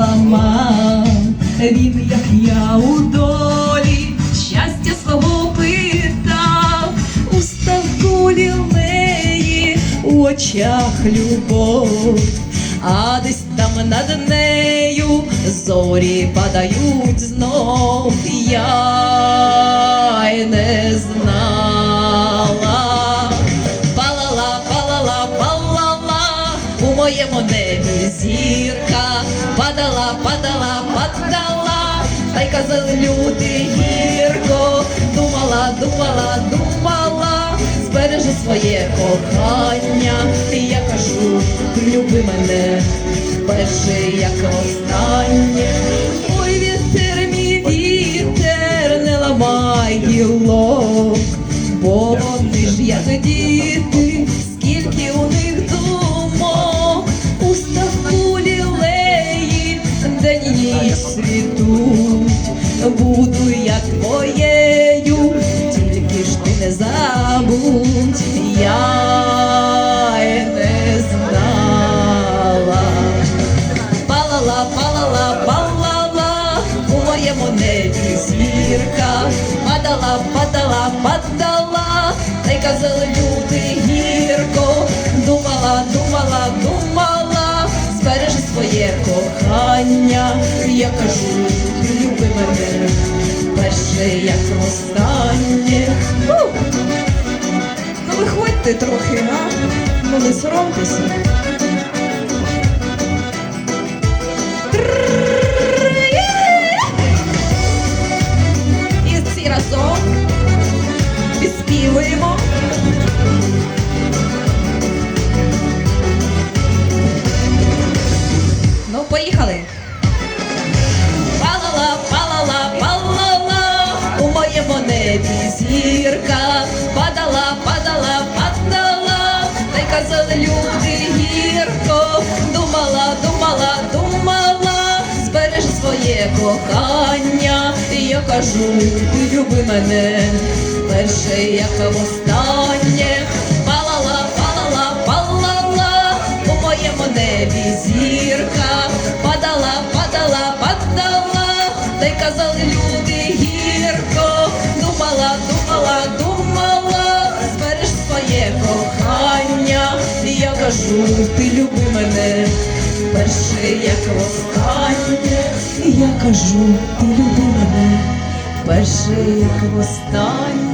ламав, він, як я у долі, щастя свого питав, у ставкулі неї, у очах любов, а десь там над нею зорі падають знов. Я. у небі зірка, падала, падала, падала, та й казали люди гірко, думала, думала, думала, збережи своє кохання, і я кажу, люби мене, перше, як останнє. Ой, вітер, мій вітер, не ламай гілок. Світуть, буду я твоєю, тільки ж ти не забудь, я не знала. Палала, палала, палала, у моєму небі зірка, падала, останнє. Ну виходьте трохи, а? Ну не соромтеся. І всі разом підспівуємо. Своє кохання, я кажу, ти люби мене, перше, як востаннє, палала, палала, палала, у моєму небі зірка, падала, падала, падала, та й казали люди гірко, думала, думала, думала, збереш своє кохання, я кажу, ти люби мене, перше, як я кажу, ти люби мене, перше, як востаннє.